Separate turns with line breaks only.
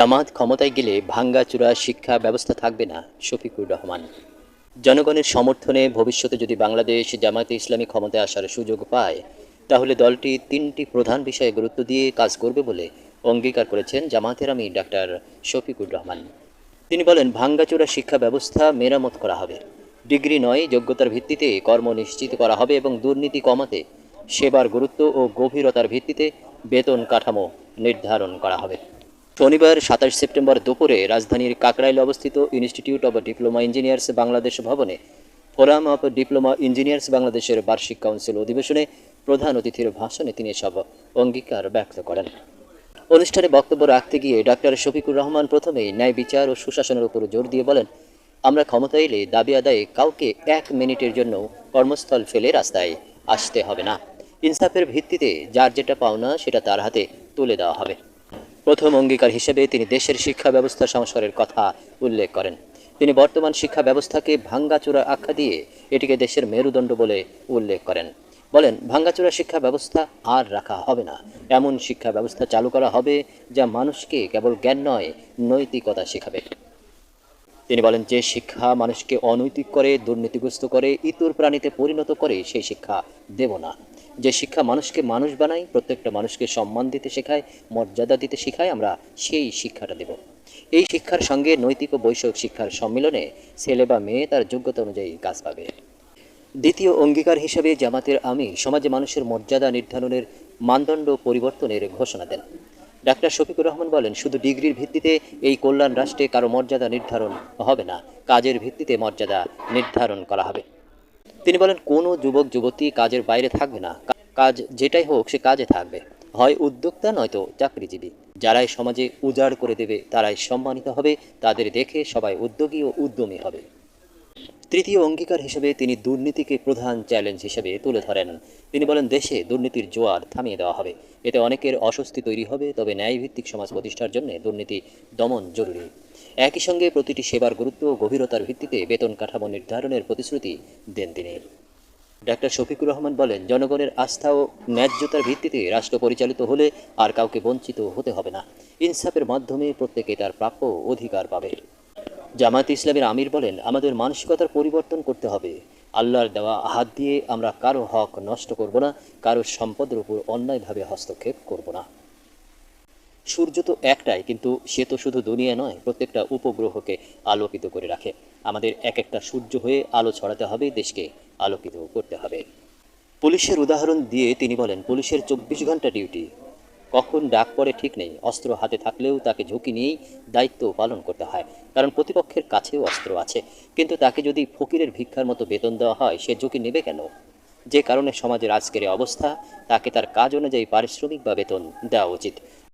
জামাত ক্ষমতায় গেলে ভাঙ্গাচূড়া শিক্ষা ব্যবস্থা থাকবে না শফিকুর রহমান। জনগণের সমর্থনে ভবিষ্যতে যদি বাংলাদেশ জামায়াতে ইসলামী ক্ষমতায় আসার সুযোগ পায়, তাহলে দলটি তিনটি প্রধান বিষয়ে গুরুত্ব দিয়ে কাজ করবে বলে অঙ্গীকার করেছেন জামাতের আমি ডাক্তার শফিকুর রহমান। তিনি বলেন ভাঙ্গাচূড়া শিক্ষা ব্যবস্থা মেরামত করা হবে। ডিগ্রি নয়, যোগ্যতার ভিত্তিতে কর্ম নিশ্চিত করা হবে এবং দুর্নীতি কমাতে সেবার গুরুত্ব ও গভীরতার ভিত্তিতে বেতন কাঠামো নির্ধারণ করা হবে। শনিবার সাতাশ সেপ্টেম্বর দুপুরে রাজধানীর কাকরাইলে অবস্থিত institute of diploma engineers Bangladesh ভবনে ফোরাম অফ ডিপ্লোমা ইঞ্জিনিয়ার্স বাংলাদেশের বার্ষিক কাউন্সিল অধিবেশনে প্রধান অতিথির ভাষণে তিনি সব অঙ্গীকার ব্যক্ত করেন। অনুষ্ঠানে বক্তব্য রাখতে গিয়ে ডাক্তার শফিকুর রহমান প্রথমেই ন্যায় বিচার ও সুশাসনের উপর জোর দিয়ে বলেন, আমরা ক্ষমতা এলে দাবি আদায়ে কাউকে এক মিনিটের জন্য কর্মস্থল ফেলে রাস্তায় আসতে হবে না। ইনসাফের ভিত্তিতে যার যেটা পাওনা সেটা তার হাতে তুলে দেওয়া হবে। প্রথম অঙ্গীকার হিসেবে তিনি দেশের শিক্ষা ব্যবস্থা সংস্কারের কথা উল্লেখ করেন। তিনি বর্তমান শিক্ষা ব্যবস্থাকে ভাঙ্গাচূড়া আখ্যা দিয়ে এটিকে দেশের মেরুদণ্ড বলে উল্লেখ করেন। বলেন, ভাঙ্গাচূড়া শিক্ষা ব্যবস্থা আর রাখা হবে না। এমন শিক্ষা ব্যবস্থা চালু করা হবে যা মানুষকে কেবল জ্ঞান নয়, নৈতিকতা শেখাবে। তিনি বলেন, যে শিক্ষা মানুষকে অনৈতিক করে, দুর্নীতিগ্রস্ত করে, ইতর প্রাণীতে পরিণত করে, সেই শিক্ষা দেব না। যে শিক্ষা মানুষকে মানুষ বানায়, প্রত্যেকটা মানুষকে সম্মান দিতে শেখায়, মর্যাদা দিতে শেখায়, আমরা সেই শিক্ষাটা দেব। এই শিক্ষার সঙ্গে নৈতিক ও বৈষয়িক শিক্ষার সম্মিলনে ছেলে বা মেয়ে তার যোগ্যতা অনুযায়ী কাজ পাবে। দ্বিতীয় অঙ্গীকার হিসেবে জামাতের আমি সমাজে মানুষের মর্যাদা নির্ধারণের মানদণ্ড পরিবর্তনের ঘোষণা দেন। ডাক্তার শফিকুর রহমান বলেন, শুধু ডিগ্রির ভিত্তিতে এই কল্যাণ রাষ্ট্রে কারও মর্যাদা নির্ধারণ হবে না, কাজের ভিত্তিতে মর্যাদা নির্ধারণ করা হবে। তিনি বলেন, কোনো যুবক, যুবতী কাজের বাইরে থাকবে না। কাজ যেটাই হোক, সে কাজে থাকবে। হয় উদ্যোক্তা, নয়তো চাকরিজীবী। যারাই সমাজে উজাড় করে দেবে, তারাই সম্মানিত হবে। তাদের দেখে সবাই উদ্যোগী ও উদ্যমী হবে। তৃতীয় অঙ্গীকার হিসেবে তিনি দুর্নীতিকে প্রধান চ্যালেঞ্জ হিসেবে তুলে ধরেন। তিনি বলেন, দেশে দুর্নীতির জোয়ার থামিয়ে দেওয়া হবে। এতে অনেকের অস্বস্তি তৈরি হবে, তবে ন্যায়ভিত্তিক সমাজ প্রতিষ্ঠার জন্য দুর্নীতি দমন জরুরি। একই সঙ্গে প্রতিটি সেবার গুরুত্ব ও গভীরতার ভিত্তিতে বেতন কাঠামো নির্ধারণের প্রতিশ্রুতি দেন তিনি। ডাক্তার শফিকুর রহমান বলেন, জনগণের আস্থা ও ন্যায্যতার ভিত্তিতে রাষ্ট্র পরিচালিত হলে আর কাউকে বঞ্চিত হতে হবে না। ইনসাফের মাধ্যমে প্রত্যেকে তার প্রাপ্য অধিকার পাবে। জামায়াত ইসলামের আমির বলেন, আমাদের মানসিকতার পরিবর্তন করতে হবে। আল্লাহর দেওয়া হাত দিয়ে আমরা কারও হক নষ্ট করব না, কারও সম্পদের উপর অন্যায়ভাবে হস্তক্ষেপ করব না। সূর্য তো একটাই, কিন্তু সে তো শুধু দুনিয়া নয়, প্রত্যেকটা উপগ্রহকে আলোকিত করে রাখে। আমাদের এক একটা সূর্য হয়ে আলো ছড়াতে হবে, দেশকে আলোকিত করতে হবে। পুলিশের উদাহরণ দিয়ে তিনি বলেন, পুলিশের চব্বিশ ঘণ্টা ডিউটি কখন ডাক পড়ে ঠিক নেই। অস্ত্র হাতে থাকলেও তাকে ঝুঁকি নিয়েই দায়িত্ব পালন করতে হয়। কারণ প্রতিপক্ষের কাছেও অস্ত্র আছে। কিন্তু তাকে যদি ফকিরের ভিক্ষার মতো বেতন দেওয়া হয়, সে ঝুঁকি নেবে কেন? যে কারণে সমাজের আজকের অবস্থা, তাকে তার কাজ অনুযায়ী পারিশ্রমিক বা বেতন দেওয়া উচিত।